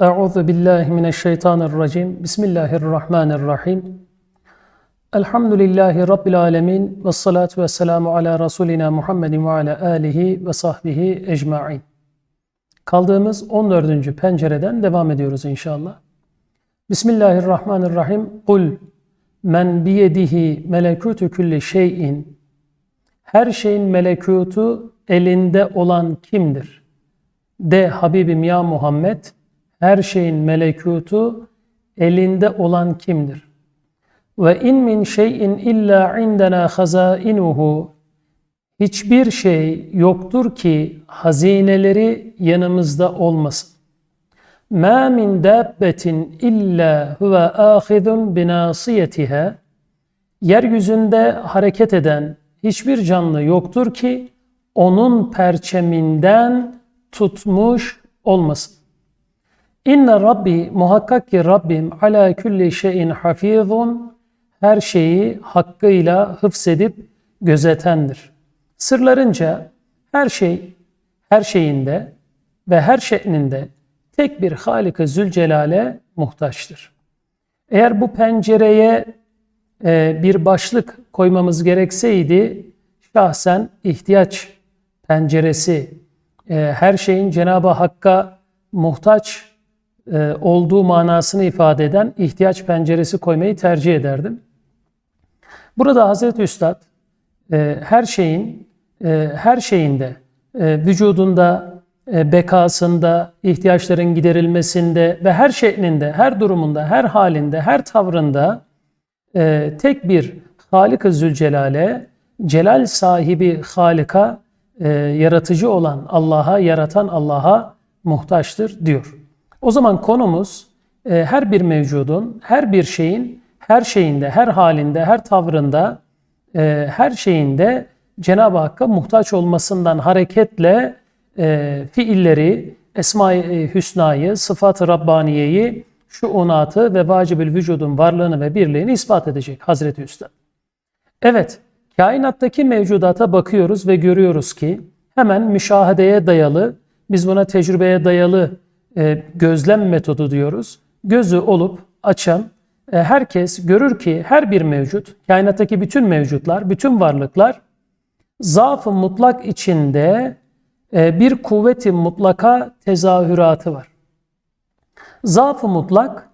Euzu billahi mineşşeytanirracim. Bismillahirrahmanirrahim. Elhamdülillahi Rabbil alemin. Ve salatu ve selamu ala Resulina Muhammedin ve ala alihi ve sahbihi ecma'in. Kaldığımız 14. pencereden devam ediyoruz inşallah. Bismillahirrahmanirrahim. Kul men biyedihi melekutu kulli şeyin. Her şeyin melekutu elinde olan kimdir? De Habibim ya Muhammed, her şeyin melekutu elinde olan kimdir? Ve in min şeyin illa indena hazainuhu. Hiçbir şey yoktur ki hazineleri yanımızda olmasın. Ma min dabbetin illa huve ahizun binasiyetiha. Yeryüzünde hareket eden hiçbir canlı yoktur ki onun perçeminden tutmuş olmasın. İnne Rabbi muhakkak ki Rabbim ala külli şeyin hafizun her şeyi hakkıyla hıfzedip gözetendir. Sırlarınca her şey her şeyinde ve her şeklinde tek bir Halik-i Zülcelal'e muhtaçtır. Eğer bu pencereye e, bir başlık koymamız gerekseydi şahsen ihtiyaç penceresi e, her şeyin Cenab-ı Hakk'a muhtaç olduğu manasını ifade eden ihtiyaç penceresi koymayı tercih ederdim. Burada Hazreti Üstad e, her şeyin e, her şeyinde e, vücudunda, e, bekasında, ihtiyaçların giderilmesinde ve her şeklinde, her durumunda, her halinde, her tavrında e, tek bir Halik-i Zülcelal'e, celal sahibi Halik'a, e, yaratıcı olan Allah'a, yaratan Allah'a muhtaçtır diyor. O zaman konumuz e, her bir mevcudun, her bir şeyin, her şeyinde, her halinde, her tavrında, e, her şeyinde Cenab-ı Hakk'a muhtaç olmasından hareketle e, fiilleri, Esma-i Hüsna'yı, sıfat-ı Rabbaniye'yi, şuunatı ve vacibül vücudun varlığını ve birliğini ispat edecek Hazreti Üstad. Evet, kainattaki mevcudata bakıyoruz ve görüyoruz ki hemen müşahedeye dayalı, biz buna tecrübeye dayalı e, gözlem metodu diyoruz. Gözü olup açan e, herkes görür ki her bir mevcut, kainattaki bütün mevcutlar, bütün varlıklar zaaf-ı mutlak içinde e, bir kuvveti mutlaka tezahüratı var. Zaaf-ı mutlak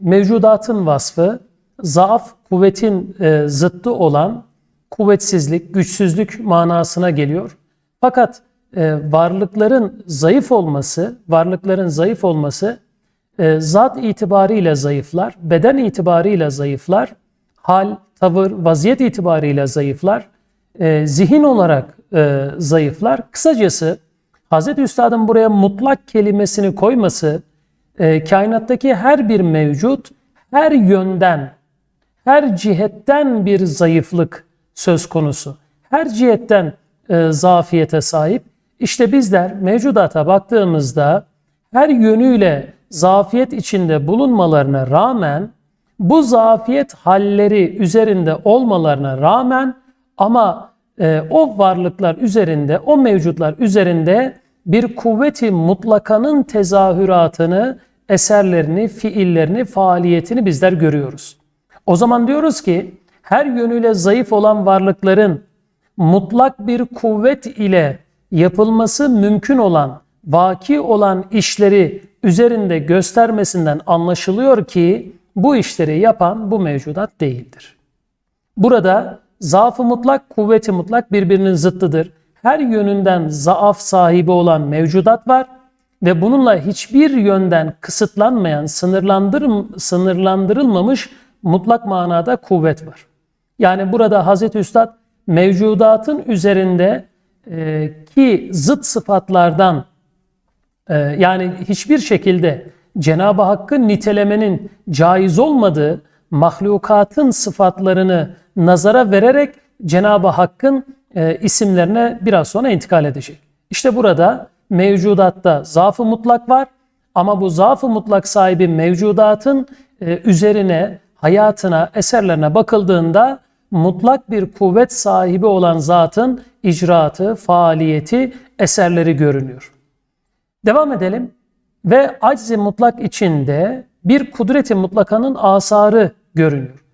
mevcudatın vasfı, zaaf kuvvetin e, zıttı olan kuvvetsizlik, güçsüzlük manasına geliyor. Fakat e, varlıkların zayıf olması, varlıkların zayıf olması e, zat itibariyle zayıflar, beden itibariyle zayıflar, hal, tavır, vaziyet itibariyle zayıflar, e, zihin olarak e, zayıflar. Kısacası Hz. Üstad'ın buraya mutlak kelimesini koyması, kainattaki her bir mevcut, her yönden, her cihetten bir zayıflık söz konusu. Her cihetten e, zafiyete sahip. İşte bizler mevcudata baktığımızda her yönüyle zafiyet içinde bulunmalarına rağmen bu zafiyet halleri üzerinde olmalarına rağmen ama e, o varlıklar üzerinde, o mevcutlar üzerinde bir kuvveti mutlakanın tezahüratını, eserlerini, fiillerini, faaliyetini bizler görüyoruz. O zaman diyoruz ki her yönüyle zayıf olan varlıkların mutlak bir kuvvet ile yapılması mümkün olan, vaki olan işleri üzerinde göstermesinden anlaşılıyor ki bu işleri yapan bu mevcudat değildir. Burada zaafı mutlak, kuvveti mutlak birbirinin zıttıdır. Her yönünden zaaf sahibi olan mevcudat var ve bununla hiçbir yönden kısıtlanmayan, sınırlandır, sınırlandırılmamış mutlak manada kuvvet var. Yani burada Hazreti Üstad mevcudatın üzerinde e, ki zıt sıfatlardan e, yani hiçbir şekilde Cenab-ı Hakk'ın nitelemenin caiz olmadığı mahlukatın sıfatlarını nazara vererek Cenab-ı Hakk'ın e, isimlerine biraz sonra intikal edecek. İşte burada mevcudatta zaafı mutlak var ama bu zaafı mutlak sahibi mevcudatın e, üzerine, hayatına, eserlerine bakıldığında mutlak bir kuvvet sahibi olan zatın icraatı, faaliyeti, eserleri görünüyor. Devam edelim. ve aczi mutlak içinde bir kudreti mutlakanın asarı görünüyor.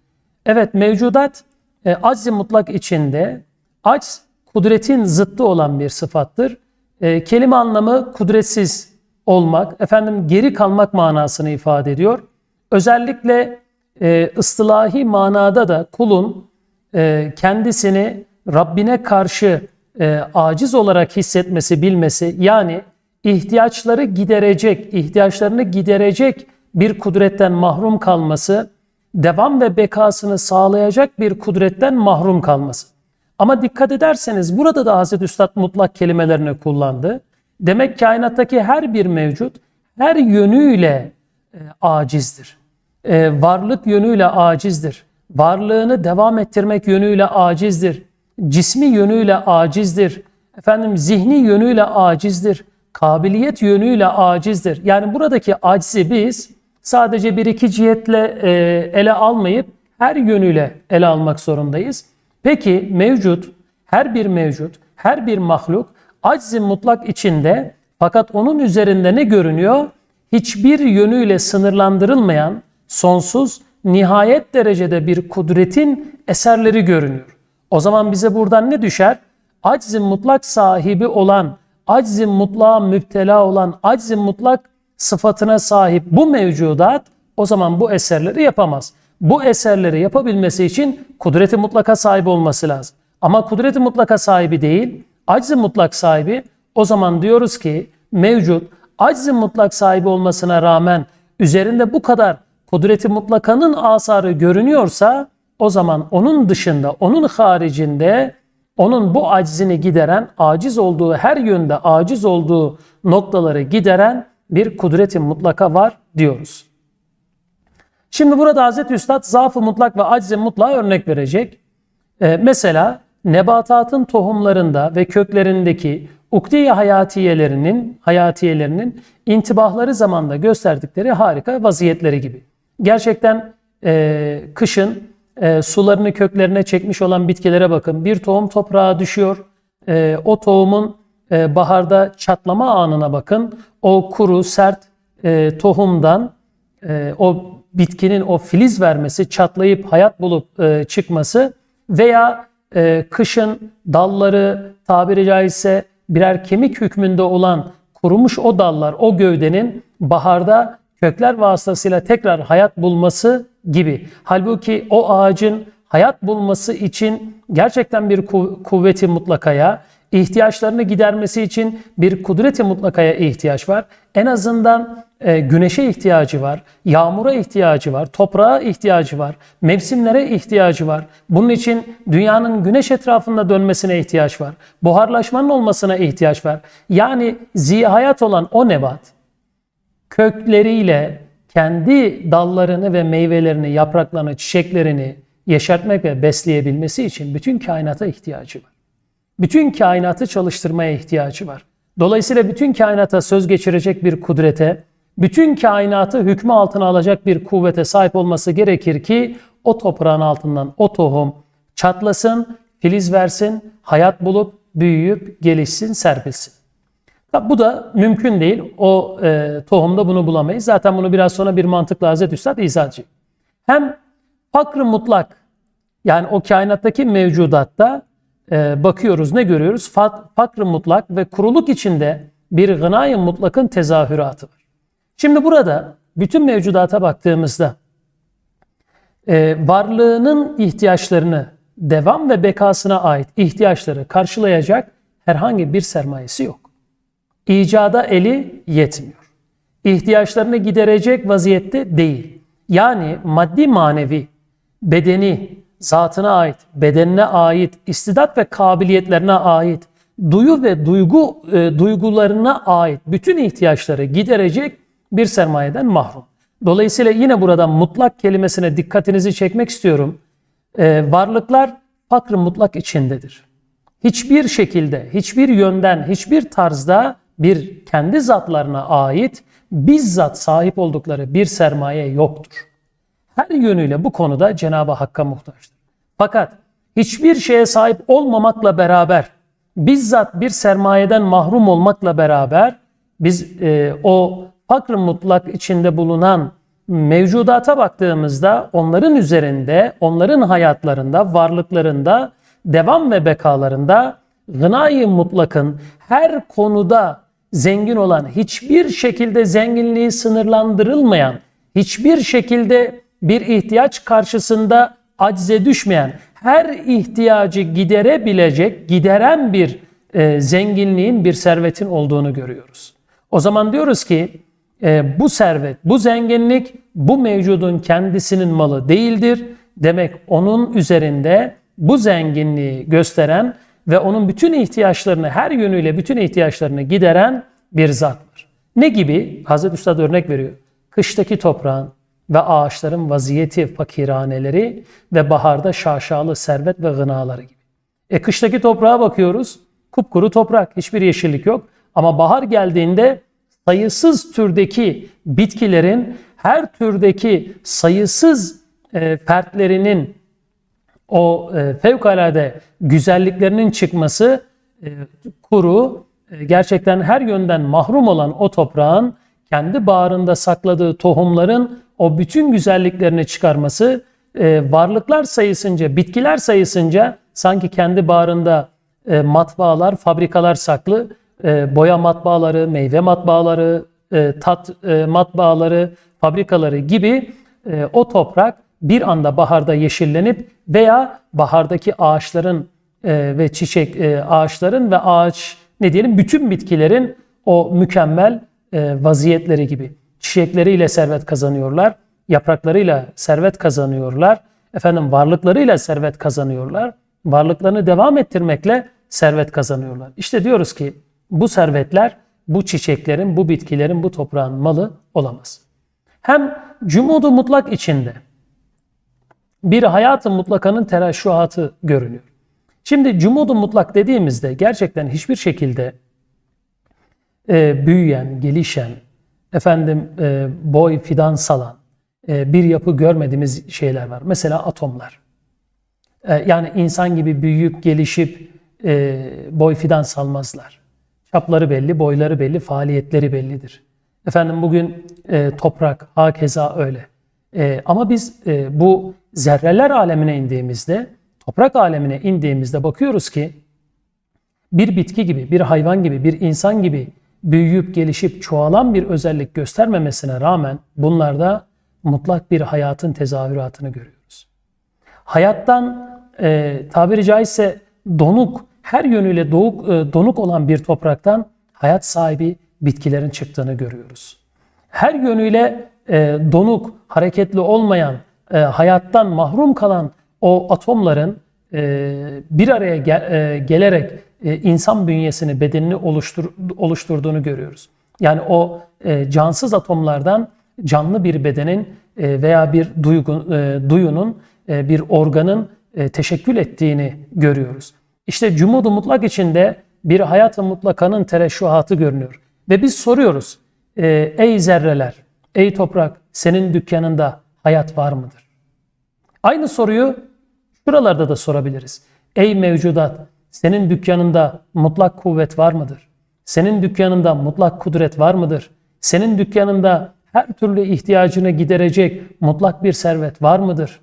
Evet mevcudat e, aczi mutlak içinde acz kudretin zıttı olan bir sıfattır. E, kelime anlamı kudretsiz olmak, efendim geri kalmak manasını ifade ediyor. Özellikle e, ıstılahi manada da kulun e, kendisini Rabbine karşı e, aciz olarak hissetmesi, bilmesi yani ihtiyaçları giderecek, ihtiyaçlarını giderecek bir kudretten mahrum kalması, devam ve bekasını sağlayacak bir kudretten mahrum kalması. Ama dikkat ederseniz burada da Hazreti Üstad mutlak kelimelerini kullandı. Demek kainattaki her bir mevcut her yönüyle e, acizdir. E, varlık yönüyle acizdir. Varlığını devam ettirmek yönüyle acizdir. Cismi yönüyle acizdir. Efendim zihni yönüyle acizdir. Kabiliyet yönüyle acizdir. Yani buradaki aczi biz sadece bir iki cihetle e, ele almayıp her yönüyle ele almak zorundayız. Peki mevcut, her bir mevcut, her bir mahluk aczi mutlak içinde fakat onun üzerinde ne görünüyor? Hiçbir yönüyle sınırlandırılmayan, sonsuz, nihayet derecede bir kudretin eserleri görünüyor. O zaman bize buradan ne düşer? Aczi mutlak sahibi olan, aczi mutlağa müptela olan, aczi mutlak sıfatına sahip bu mevcudat o zaman bu eserleri yapamaz. Bu eserleri yapabilmesi için kudreti mutlaka sahibi olması lazım. Ama kudreti mutlaka sahibi değil, aczi mutlak sahibi o zaman diyoruz ki mevcut aczi mutlak sahibi olmasına rağmen üzerinde bu kadar kudreti mutlakanın asarı görünüyorsa o zaman onun dışında, onun haricinde onun bu aczini gideren, aciz olduğu her yönde aciz olduğu noktaları gideren bir kudreti mutlaka var diyoruz. Şimdi burada Hazreti Üstad zaafı mutlak ve aczi mutlaka örnek verecek. Ee, mesela nebatatın tohumlarında ve köklerindeki ukde hayatiyelerinin hayatiyelerinin intibahları zamanda gösterdikleri harika vaziyetleri gibi. Gerçekten e, kışın e, sularını köklerine çekmiş olan bitkilere bakın. Bir tohum toprağa düşüyor. E, o tohumun e, baharda çatlama anına bakın. O kuru, sert e, tohumdan e, o bitkinin o filiz vermesi, çatlayıp hayat bulup e, çıkması veya e, kışın dalları tabiri caizse birer kemik hükmünde olan kurumuş o dallar, o gövdenin baharda kökler vasıtasıyla tekrar hayat bulması gibi. Halbuki o ağacın hayat bulması için gerçekten bir kuv- kuvveti mutlakaya, ihtiyaçlarını gidermesi için bir kudreti mutlakaya ihtiyaç var. En azından e, güneşe ihtiyacı var, yağmura ihtiyacı var, toprağa ihtiyacı var, mevsimlere ihtiyacı var. Bunun için dünyanın güneş etrafında dönmesine ihtiyaç var. Buharlaşmanın olmasına ihtiyaç var. Yani zihayat olan o nebat kökleriyle kendi dallarını ve meyvelerini, yapraklarını, çiçeklerini yeşertmek ve besleyebilmesi için bütün kainata ihtiyacı var. Bütün kainatı çalıştırmaya ihtiyacı var. Dolayısıyla bütün kainata söz geçirecek bir kudrete, bütün kainatı hükmü altına alacak bir kuvvete sahip olması gerekir ki o toprağın altından o tohum çatlasın, filiz versin, hayat bulup büyüyüp gelişsin, serpilsin. Bu da mümkün değil. O e, tohumda bunu bulamayız. Zaten bunu biraz sonra bir mantıkla Hazreti Üstad izah. Hem fakr mutlak yani o kainattaki mevcudatta e, bakıyoruz ne görüyoruz? Fa- fakr mutlak ve kuruluk içinde bir gınay mutlakın tezahüratı var. Şimdi burada bütün mevcudata baktığımızda e, varlığının ihtiyaçlarını devam ve bekasına ait ihtiyaçları karşılayacak herhangi bir sermayesi yok. İcada eli yetmiyor. İhtiyaçlarını giderecek vaziyette değil. Yani maddi manevi, bedeni, zatına ait, bedenine ait, istidat ve kabiliyetlerine ait, duyu ve duygu e, duygularına ait bütün ihtiyaçları giderecek bir sermayeden mahrum. Dolayısıyla yine burada mutlak kelimesine dikkatinizi çekmek istiyorum. E, varlıklar fakr mutlak içindedir. Hiçbir şekilde, hiçbir yönden, hiçbir tarzda bir kendi zatlarına ait bizzat sahip oldukları bir sermaye yoktur. Her yönüyle bu konuda Cenab-ı Hakk'a muhtaçtır. Fakat hiçbir şeye sahip olmamakla beraber bizzat bir sermayeden mahrum olmakla beraber biz e, o fakr mutlak içinde bulunan mevcudata baktığımızda onların üzerinde, onların hayatlarında, varlıklarında, devam ve bekalarında gınayı mutlakın her konuda zengin olan, hiçbir şekilde zenginliği sınırlandırılmayan, hiçbir şekilde bir ihtiyaç karşısında acize düşmeyen, her ihtiyacı giderebilecek, gideren bir e, zenginliğin, bir servetin olduğunu görüyoruz. O zaman diyoruz ki e, bu servet, bu zenginlik bu mevcudun kendisinin malı değildir. Demek onun üzerinde bu zenginliği gösteren ve onun bütün ihtiyaçlarını her yönüyle bütün ihtiyaçlarını gideren bir zattır. Ne gibi? Hazreti Üstad örnek veriyor. Kıştaki toprağın ve ağaçların vaziyeti fakiraneleri ve baharda şaşalı servet ve gınaları gibi. E kıştaki toprağa bakıyoruz. Kupkuru toprak, hiçbir yeşillik yok. Ama bahar geldiğinde sayısız türdeki bitkilerin her türdeki sayısız e, fertlerinin o e, fevkalade güzelliklerinin çıkması e, kuru, e, gerçekten her yönden mahrum olan o toprağın kendi bağrında sakladığı tohumların o bütün güzelliklerini çıkarması varlıklar sayısınca, bitkiler sayısınca sanki kendi bağrında matbaalar, fabrikalar saklı, e, boya matbaaları, meyve matbaaları, tat matbaaları, fabrikaları gibi o toprak bir anda baharda yeşillenip veya bahardaki ağaçların e, ve çiçek e, ağaçların ve ağaç ne diyelim bütün bitkilerin o mükemmel e, vaziyetleri gibi çiçekleriyle servet kazanıyorlar, yapraklarıyla servet kazanıyorlar, efendim varlıklarıyla servet kazanıyorlar, varlıklarını devam ettirmekle servet kazanıyorlar. İşte diyoruz ki bu servetler bu çiçeklerin, bu bitkilerin, bu toprağın malı olamaz. Hem cumudu mutlak içinde bir hayatı mutlakanın teraşuhatı görünüyor. Şimdi cumudu mutlak dediğimizde gerçekten hiçbir şekilde e, büyüyen, gelişen, efendim e, boy fidan salan e, bir yapı görmediğimiz şeyler var. Mesela atomlar. E, yani insan gibi büyüyüp gelişip e, boy fidan salmazlar. Çapları belli, boyları belli, faaliyetleri bellidir. Efendim bugün e, toprak hakeza öyle. E, ama biz e, bu zerreler alemine indiğimizde, toprak alemine indiğimizde bakıyoruz ki bir bitki gibi, bir hayvan gibi, bir insan gibi büyüyüp gelişip çoğalan bir özellik göstermemesine rağmen bunlarda mutlak bir hayatın tezahüratını görüyoruz. Hayattan e, tabiri caizse donuk, her yönüyle doğuk, e, donuk olan bir topraktan hayat sahibi bitkilerin çıktığını görüyoruz. Her yönüyle e, donuk, hareketli olmayan, e, hayattan mahrum kalan o atomların e, bir araya gel, gelerek insan bünyesini, bedenini oluştur, oluşturduğunu görüyoruz. Yani o cansız atomlardan canlı bir bedenin veya bir duygu, e, duyunun, bir organın teşekkül ettiğini görüyoruz. İşte cumudu mutlak içinde bir hayat-ı mutlakanın tereşuhatı görünüyor. Ve biz soruyoruz, ey zerreler, ey toprak senin dükkanında hayat var mıdır? Aynı soruyu şuralarda da sorabiliriz. Ey mevcudat, senin dükkanında mutlak kuvvet var mıdır? Senin dükkanında mutlak kudret var mıdır? Senin dükkanında her türlü ihtiyacını giderecek mutlak bir servet var mıdır?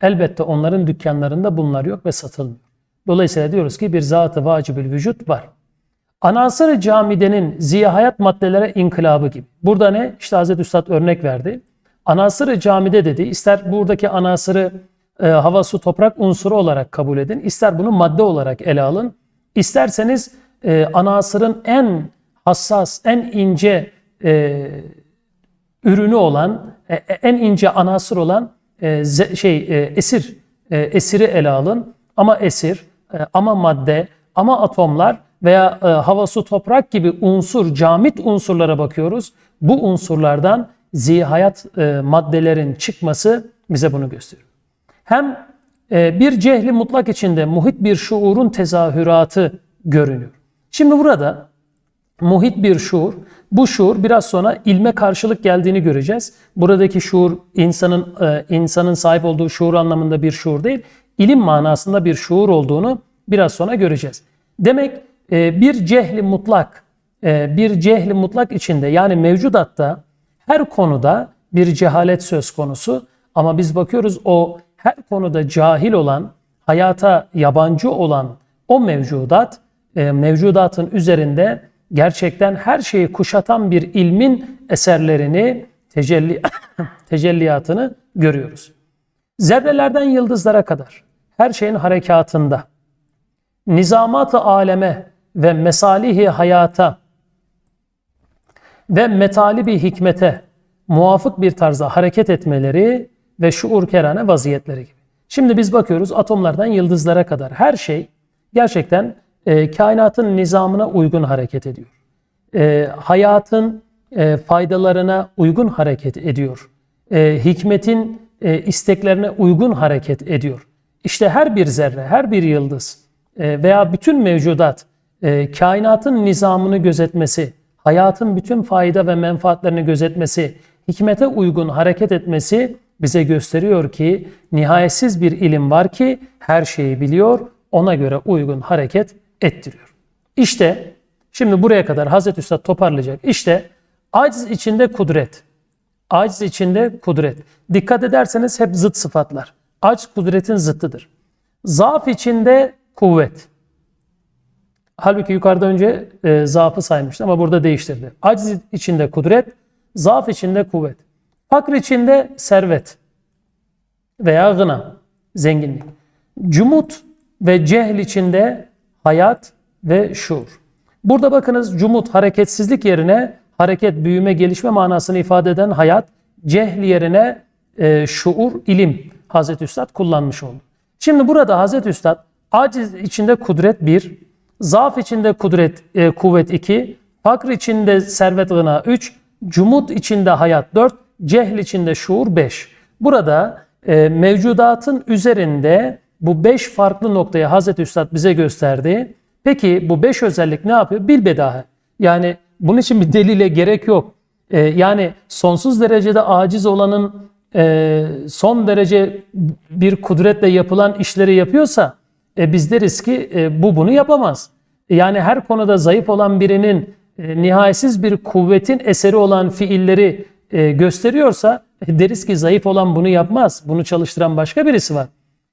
Elbette onların dükkanlarında bunlar yok ve satılmıyor. Dolayısıyla diyoruz ki bir zatı vacibül vücut var. Anasır camidenin ziyahayat maddelere inkılabı gibi. Burada ne? İşte Hazreti Üstad örnek verdi. Anasır camide dedi. İster buradaki anasırı e, hava, su, toprak unsuru olarak kabul edin. İster bunu madde olarak ele alın. İsterseniz e, anasırın en hassas, en ince e, ürünü olan, e, en ince anasır olan e, şey e, esir, e, esiri ele alın. Ama esir, e, ama madde, ama atomlar veya e, hava, su, toprak gibi unsur, camit unsurlara bakıyoruz. Bu unsurlardan zihayat e, maddelerin çıkması bize bunu gösteriyor. Hem e, bir cehli mutlak içinde muhit bir şuurun tezahüratı görünüyor. Şimdi burada muhit bir şuur, bu şuur biraz sonra ilme karşılık geldiğini göreceğiz. Buradaki şuur insanın e, insanın sahip olduğu şuur anlamında bir şuur değil, ilim manasında bir şuur olduğunu biraz sonra göreceğiz. Demek bir cehli mutlak, e, bir cehli mutlak içinde yani mevcudatta Her konuda bir cehalet söz konusu ama biz bakıyoruz o her konuda cahil olan, hayata yabancı olan o mevcudat, e, mevcudatın üzerinde gerçekten her şeyi kuşatan bir ilmin eserlerini, tecelli, tecelliyatını görüyoruz. Zerrelerden yıldızlara kadar her şeyin harekatında, nizamat-ı aleme ve mesalihi hayata ve metalibi hikmete muvafık bir tarzda hareket etmeleri ve şuur kerane vaziyetleri gibi. Şimdi biz bakıyoruz atomlardan yıldızlara kadar her şey gerçekten e, kainatın nizamına uygun hareket ediyor. E, hayatın e, faydalarına uygun hareket ediyor. E, hikmetin e, isteklerine uygun hareket ediyor. İşte her bir zerre, her bir yıldız e, veya bütün mevcudat e, kainatın nizamını gözetmesi, hayatın bütün fayda ve menfaatlerini gözetmesi, hikmete uygun hareket etmesi bize gösteriyor ki nihayetsiz bir ilim var ki her şeyi biliyor, ona göre uygun hareket ettiriyor. İşte şimdi buraya kadar Hazreti Üstad toparlayacak. İşte aciz içinde kudret. Aciz içinde kudret. Dikkat ederseniz hep zıt sıfatlar. Aciz kudretin zıttıdır. Zaaf içinde kuvvet. Halbuki yukarıda önce e, zaafı saymıştı ama burada değiştirdi. Aciz içinde kudret, zaaf içinde kuvvet. Fakr içinde servet veya gına, zenginlik. Cumut ve cehl içinde hayat ve şuur. Burada bakınız cumut hareketsizlik yerine hareket, büyüme, gelişme manasını ifade eden hayat, cehl yerine e, şuur, ilim Hazreti Üstad kullanmış oldu. Şimdi burada Hazreti Üstad aciz içinde kudret bir, zaaf içinde kudret, e, kuvvet iki, fakr içinde servet gına üç, cumut içinde hayat dört, cehl içinde şuur beş. Burada e, mevcudatın üzerinde bu beş farklı noktayı Hazreti Üstad bize gösterdi. Peki bu beş özellik ne yapıyor? Bilbedahe. Yani bunun için bir delile gerek yok. E, yani sonsuz derecede aciz olanın e, son derece bir kudretle yapılan işleri yapıyorsa e, biz deriz ki e, bu bunu yapamaz. Yani her konuda zayıf olan birinin e, nihayetsiz bir kuvvetin eseri olan fiilleri e, gösteriyorsa e, deriz ki zayıf olan bunu yapmaz. Bunu çalıştıran başka birisi var.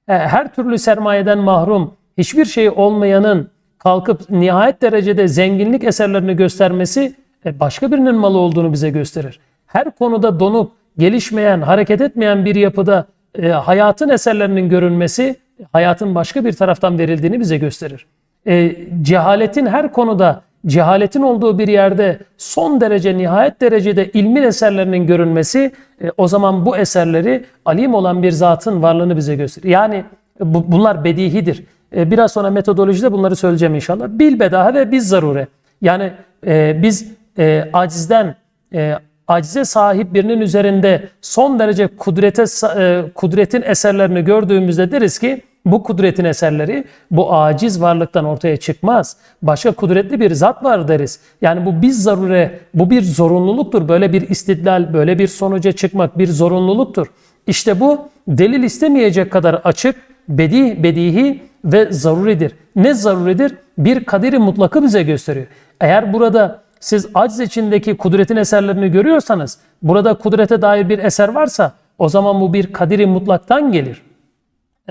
E, her türlü sermayeden mahrum, hiçbir şey olmayanın kalkıp nihayet derecede zenginlik eserlerini göstermesi e, başka birinin malı olduğunu bize gösterir. Her konuda donup gelişmeyen, hareket etmeyen bir yapıda e, hayatın eserlerinin görünmesi hayatın başka bir taraftan verildiğini bize gösterir. E, cehaletin her konuda cehaletin olduğu bir yerde son derece nihayet derecede ilmin eserlerinin görünmesi e, o zaman bu eserleri alim olan bir zatın varlığını bize gösterir. Yani bu, bunlar bedihidir. E, biraz sonra metodolojide bunları söyleyeceğim inşallah. Bil bedaha ve biz zarure. Yani e, biz e, acizden e, acize sahip birinin üzerinde son derece kudrete e, kudretin eserlerini gördüğümüzde deriz ki bu kudretin eserleri bu aciz varlıktan ortaya çıkmaz. Başka kudretli bir zat var deriz. Yani bu biz zarure, bu bir zorunluluktur. Böyle bir istidlal, böyle bir sonuca çıkmak bir zorunluluktur. İşte bu delil istemeyecek kadar açık, bedi, bedihi ve zaruridir. Ne zaruridir? Bir kaderi mutlakı bize gösteriyor. Eğer burada siz aciz içindeki kudretin eserlerini görüyorsanız, burada kudrete dair bir eser varsa o zaman bu bir kadiri mutlaktan gelir.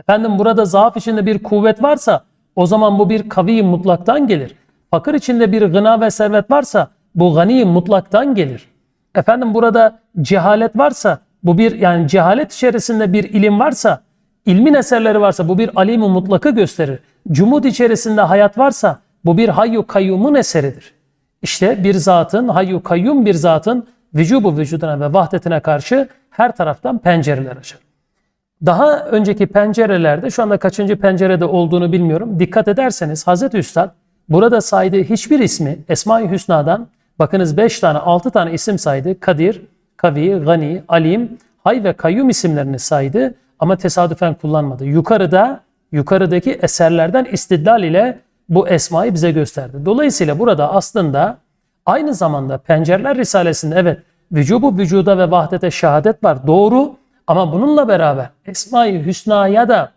Efendim burada zaaf içinde bir kuvvet varsa o zaman bu bir kavi mutlaktan gelir. Fakir içinde bir gına ve servet varsa bu gani mutlaktan gelir. Efendim burada cehalet varsa bu bir yani cehalet içerisinde bir ilim varsa ilmin eserleri varsa bu bir alim mutlakı gösterir. Cumud içerisinde hayat varsa bu bir hayyu kayyumun eseridir. İşte bir zatın, hayyu kayyum bir zatın vücubu vücuduna ve vahdetine karşı her taraftan pencereler açar. Daha önceki pencerelerde şu anda kaçıncı pencerede olduğunu bilmiyorum. Dikkat ederseniz Hazreti Üstad burada saydığı hiçbir ismi Esma-i Hüsna'dan bakınız 5 tane 6 tane isim saydı. Kadir, Kavi, Gani, Alim, Hay ve Kayyum isimlerini saydı ama tesadüfen kullanmadı. Yukarıda yukarıdaki eserlerden istidlal ile bu esmayı bize gösterdi. Dolayısıyla burada aslında aynı zamanda Pencereler Risalesi'nde evet vücubu vücuda ve vahdete şehadet var. Doğru ama bununla beraber Esma-i Hüsna'ya da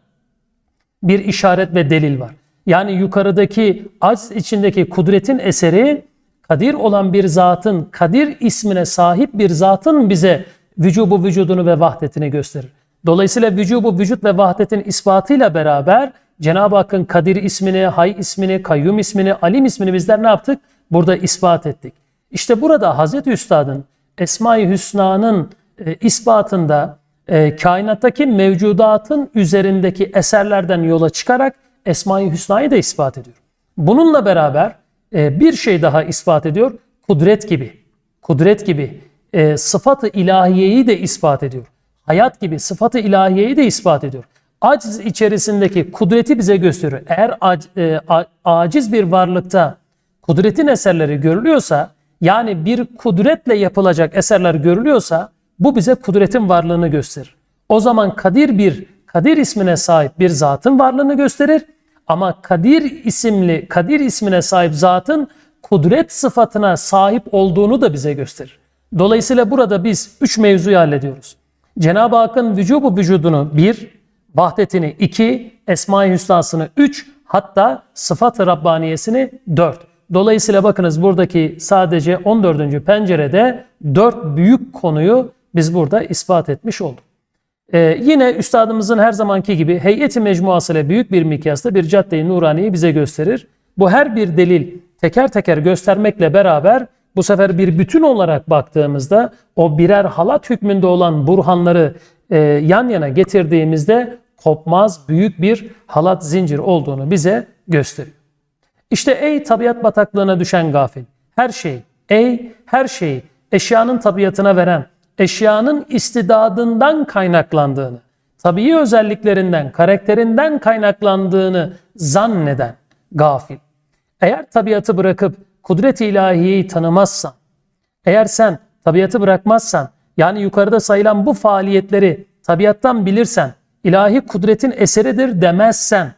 bir işaret ve delil var. Yani yukarıdaki aciz içindeki kudretin eseri kadir olan bir zatın, kadir ismine sahip bir zatın bize vücubu vücudunu ve vahdetini gösterir. Dolayısıyla vücubu vücut ve vahdetin ispatıyla beraber Cenab-ı Hakk'ın Kadir ismini, Hay ismini, Kayyum ismini, Alim ismini bizler ne yaptık? Burada ispat ettik. İşte burada Hazreti Üstad'ın Esma-i Hüsna'nın e, ispatında e, kainattaki mevcudatın üzerindeki eserlerden yola çıkarak Esma-i Hüsna'yı da ispat ediyor. Bununla beraber e, bir şey daha ispat ediyor. Kudret gibi, kudret gibi e, sıfatı ilahiyeyi de ispat ediyor. Hayat gibi sıfatı ilahiyeyi de ispat ediyor. Aciz içerisindeki kudreti bize gösteriyor. Eğer ac- e, a- aciz bir varlıkta kudretin eserleri görülüyorsa, yani bir kudretle yapılacak eserler görülüyorsa, bu bize kudretin varlığını gösterir. O zaman Kadir bir, Kadir ismine sahip bir zatın varlığını gösterir. Ama Kadir isimli, Kadir ismine sahip zatın kudret sıfatına sahip olduğunu da bize gösterir. Dolayısıyla burada biz üç mevzuyu hallediyoruz. Cenab-ı Hakk'ın vücubu vücudunu bir, vahdetini iki, Esma-i Hüsna'sını üç, hatta sıfat-ı Rabbaniyesini dört. Dolayısıyla bakınız buradaki sadece 14. pencerede dört büyük konuyu biz burada ispat etmiş olduk. Ee, yine üstadımızın her zamanki gibi heyeti mecmuası ile büyük bir mikyasta bir cadde-i nuraniyi bize gösterir. Bu her bir delil teker teker göstermekle beraber bu sefer bir bütün olarak baktığımızda o birer halat hükmünde olan burhanları e, yan yana getirdiğimizde kopmaz büyük bir halat zincir olduğunu bize gösteriyor. İşte ey tabiat bataklığına düşen gafil. Her şey, ey her şeyi eşyanın tabiatına veren, eşyanın istidadından kaynaklandığını, tabii özelliklerinden, karakterinden kaynaklandığını zanneden gafil. Eğer tabiatı bırakıp kudret-i ilahiyeyi tanımazsan, eğer sen tabiatı bırakmazsan, yani yukarıda sayılan bu faaliyetleri tabiattan bilirsen, ilahi kudretin eseridir demezsen,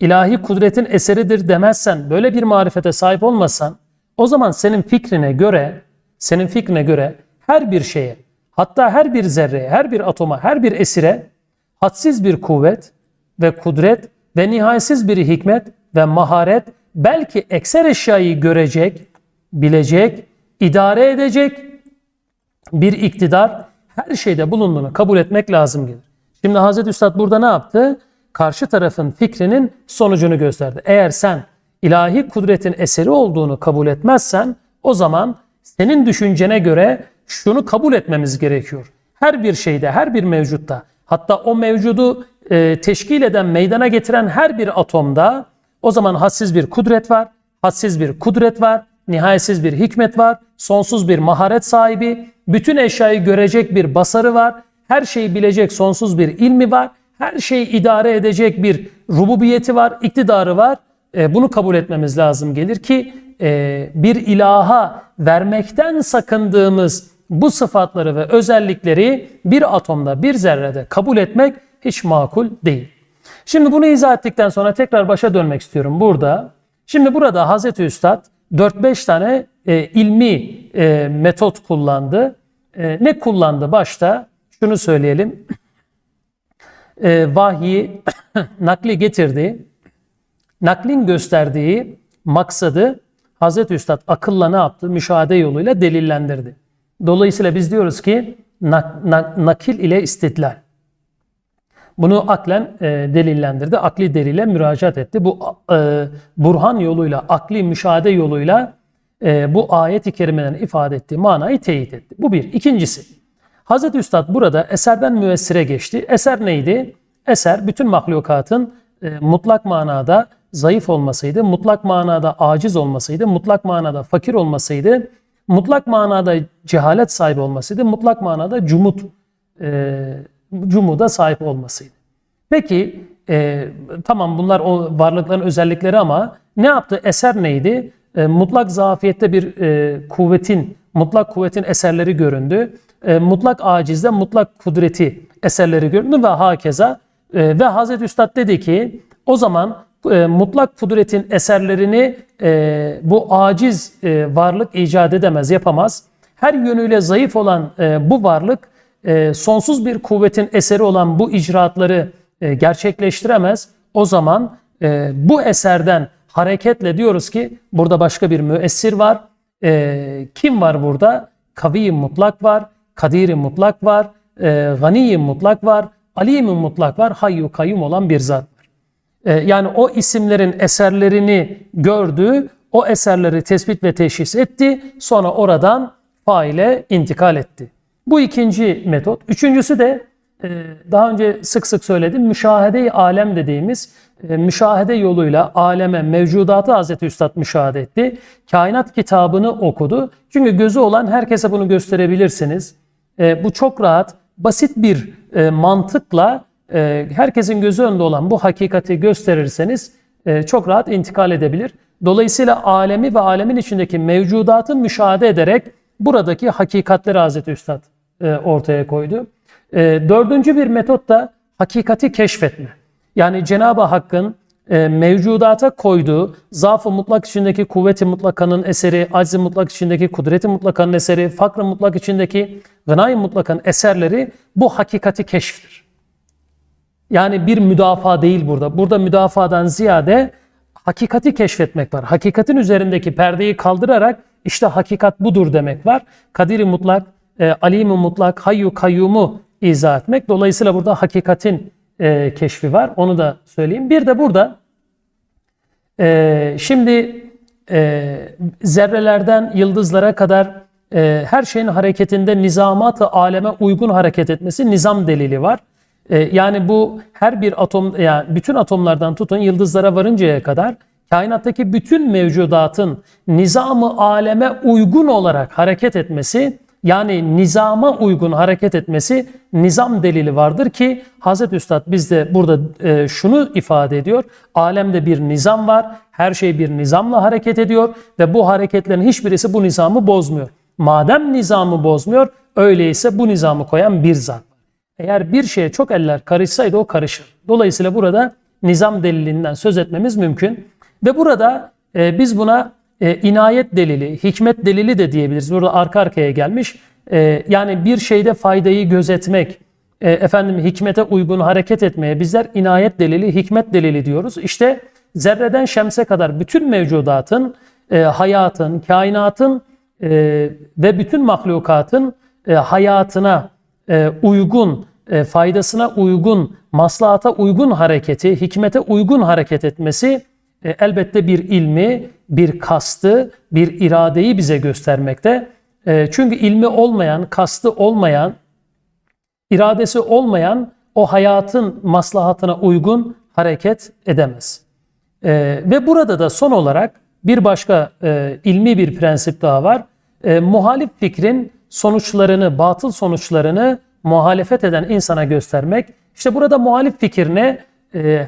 ilahi kudretin eseridir demezsen, böyle bir marifete sahip olmasan, o zaman senin fikrine göre, senin fikrine göre her bir şeye, hatta her bir zerreye, her bir atoma, her bir esire hadsiz bir kuvvet ve kudret ve nihayetsiz bir hikmet ve maharet belki ekser eşyayı görecek, bilecek, idare edecek bir iktidar her şeyde bulunduğunu kabul etmek lazım gelir. Şimdi Hazreti Üstad burada ne yaptı? Karşı tarafın fikrinin sonucunu gösterdi. Eğer sen ilahi kudretin eseri olduğunu kabul etmezsen o zaman senin düşüncene göre şunu kabul etmemiz gerekiyor. Her bir şeyde, her bir mevcutta hatta o mevcudu e, teşkil eden, meydana getiren her bir atomda o zaman hadsiz bir kudret var, hadsiz bir kudret var, nihayetsiz bir hikmet var, sonsuz bir maharet sahibi, bütün eşyayı görecek bir basarı var, her şeyi bilecek sonsuz bir ilmi var, her şeyi idare edecek bir rububiyeti var, iktidarı var. E, bunu kabul etmemiz lazım gelir ki e, bir ilaha vermekten sakındığımız bu sıfatları ve özellikleri bir atomda, bir zerrede kabul etmek hiç makul değil. Şimdi bunu izah ettikten sonra tekrar başa dönmek istiyorum burada. Şimdi burada Hazreti Üstad 4-5 tane e, ilmi e, metot kullandı. E, ne kullandı başta? Şunu söyleyelim. E, vahyi nakli getirdi. Naklin gösterdiği maksadı Hazreti Üstad akılla ne yaptı? Müşahede yoluyla delillendirdi. Dolayısıyla biz diyoruz ki nak, nak, nakil ile istidlal. Bunu aklen e, delillendirdi. Akli delile müracaat etti. Bu e, burhan yoluyla, akli müşahede yoluyla e, bu ayet-i kerimelerin ifade ettiği manayı teyit etti. Bu bir. İkincisi, Hazreti Üstad burada eserden müessire geçti. Eser neydi? Eser bütün mahlukatın e, mutlak manada zayıf olmasıydı, mutlak manada aciz olmasıydı, mutlak manada fakir olmasıydı, mutlak manada cehalet sahibi olmasıydı, mutlak manada cumut e, cumuda sahip olmasıydı. Peki e, tamam bunlar o varlıkların özellikleri ama ne yaptı? Eser neydi? E, mutlak zafiyette bir e, kuvvetin, mutlak kuvvetin eserleri göründü. E, mutlak acizde mutlak kudreti eserleri göründü ve hakeza. E, ve Hazreti Üstad dedi ki o zaman e, mutlak kudretin eserlerini e, bu aciz e, varlık icat edemez, yapamaz. Her yönüyle zayıf olan bu varlık sonsuz bir kuvvetin eseri olan bu icraatları gerçekleştiremez. O zaman bu eserden hareketle diyoruz ki burada başka bir müessir var. Kim var burada? kavi mutlak var, kadir mutlak var, e, gani mutlak var, alim mutlak var, hayyu kayyum olan bir zat yani o isimlerin eserlerini gördü, o eserleri tespit ve teşhis etti, sonra oradan faile intikal etti. Bu ikinci metot. Üçüncüsü de e, daha önce sık sık söyledim, müşahede-i alem dediğimiz e, müşahede yoluyla aleme, mevcudatı Hazreti Üstad müşahede etti. Kainat kitabını okudu. Çünkü gözü olan herkese bunu gösterebilirsiniz. E, bu çok rahat, basit bir e, mantıkla herkesin gözü önünde olan bu hakikati gösterirseniz çok rahat intikal edebilir. Dolayısıyla alemi ve alemin içindeki mevcudatı müşahede ederek buradaki hakikatleri Hazreti Üstad ortaya koydu. Dördüncü bir metot da hakikati keşfetme. Yani Cenab-ı Hakk'ın e, mevcudata koyduğu zaaf-ı mutlak içindeki kuvveti mutlakanın eseri, acz-i mutlak içindeki kudreti mutlakanın eseri, fakr-ı mutlak içindeki gınay-ı mutlakanın eserleri bu hakikati keşftir. Yani bir müdafaa değil burada. Burada müdafadan ziyade hakikati keşfetmek var. Hakikatin üzerindeki perdeyi kaldırarak işte hakikat budur demek var. Kadir-i mutlak, e, alim-i mutlak, hayyu kayyumu izah etmek. Dolayısıyla burada hakikatin e, keşfi var. Onu da söyleyeyim. Bir de burada e, şimdi e, zerrelerden yıldızlara kadar e, her şeyin hareketinde nizamat-ı aleme uygun hareket etmesi nizam delili var. E, yani bu her bir atom yani bütün atomlardan tutun yıldızlara varıncaya kadar kainattaki bütün mevcudatın nizamı aleme uygun olarak hareket etmesi yani nizama uygun hareket etmesi nizam delili vardır ki Hazreti Üstad bizde burada e, şunu ifade ediyor. Alemde bir nizam var. Her şey bir nizamla hareket ediyor ve bu hareketlerin hiçbirisi bu nizamı bozmuyor. Madem nizamı bozmuyor, öyleyse bu nizamı koyan bir zat. Eğer bir şeye çok eller karışsaydı o karışır. Dolayısıyla burada nizam delilinden söz etmemiz mümkün. Ve burada e, biz buna e, inayet delili, hikmet delili de diyebiliriz. Burada arka arkaya gelmiş. E, yani bir şeyde faydayı gözetmek, e, efendim hikmete uygun hareket etmeye bizler inayet delili, hikmet delili diyoruz. İşte zerreden şemse kadar bütün mevcudatın, e, hayatın, kainatın e, ve bütün mahlukatın e, hayatına e, uygun, e, faydasına uygun, maslahata uygun hareketi, hikmete uygun hareket etmesi e, elbette bir ilmi, bir kastı, bir iradeyi bize göstermekte. Çünkü ilmi olmayan, kastı olmayan, iradesi olmayan o hayatın maslahatına uygun hareket edemez. Ve burada da son olarak bir başka ilmi bir prensip daha var. muhalif fikrin sonuçlarını, batıl sonuçlarını muhalefet eden insana göstermek. İşte burada muhalif fikir ne?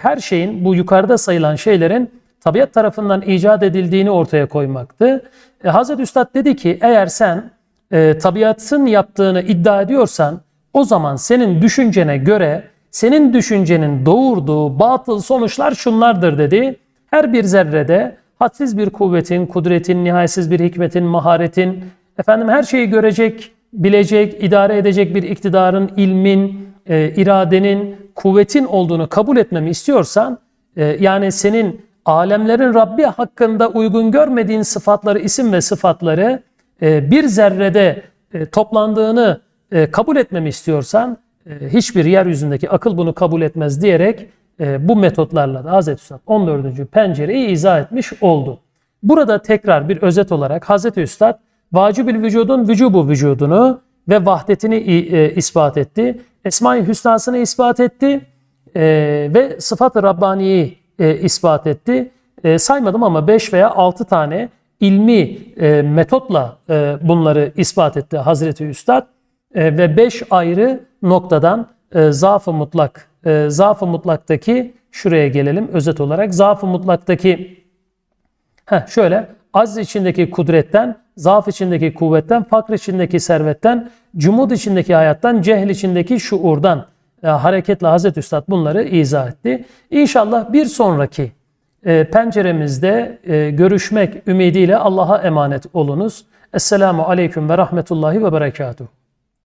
her şeyin, bu yukarıda sayılan şeylerin tabiat tarafından icat edildiğini ortaya koymaktı. E, Hazreti Üstad dedi ki eğer sen e, tabiatın yaptığını iddia ediyorsan o zaman senin düşüncene göre senin düşüncenin doğurduğu batıl sonuçlar şunlardır dedi. Her bir zerrede hadsiz bir kuvvetin, kudretin, nihayetsiz bir hikmetin, maharetin, efendim her şeyi görecek, bilecek, idare edecek bir iktidarın, ilmin, e, iradenin, kuvvetin olduğunu kabul etmemi istiyorsan, e, yani senin alemlerin Rabbi hakkında uygun görmediğin sıfatları, isim ve sıfatları e, bir zerrede e, toplandığını e, kabul etmemi istiyorsan hiçbir yeryüzündeki akıl bunu kabul etmez diyerek bu metotlarla da Hazreti Üstad 14. pencereyi izah etmiş oldu. Burada tekrar bir özet olarak Hazreti Üstad vacibül vücudun vücubu vücudunu ve vahdetini ispat etti. Esma-i Hüsna'sını ispat etti ve sıfat-ı Rabbani'yi e, ispat etti. E, saymadım ama 5 veya 6 tane ilmi e, metotla e, bunları ispat etti Hazreti Üstad. E, ve 5 ayrı noktadan e, zaaf-ı mutlak, e, zaaf-ı mutlaktaki şuraya gelelim özet olarak. Zaaf-ı mutlaktaki heh, şöyle az içindeki kudretten, zaaf içindeki kuvvetten, fakr içindeki servetten, cumud içindeki hayattan, cehl içindeki şuurdan e, hareketle Hazreti Üstad bunları izah etti. İnşallah bir sonraki e, penceremizde e, görüşmek ümidiyle Allah'a emanet olunuz. Esselamu Aleyküm ve Rahmetullahi ve Berekatuhu.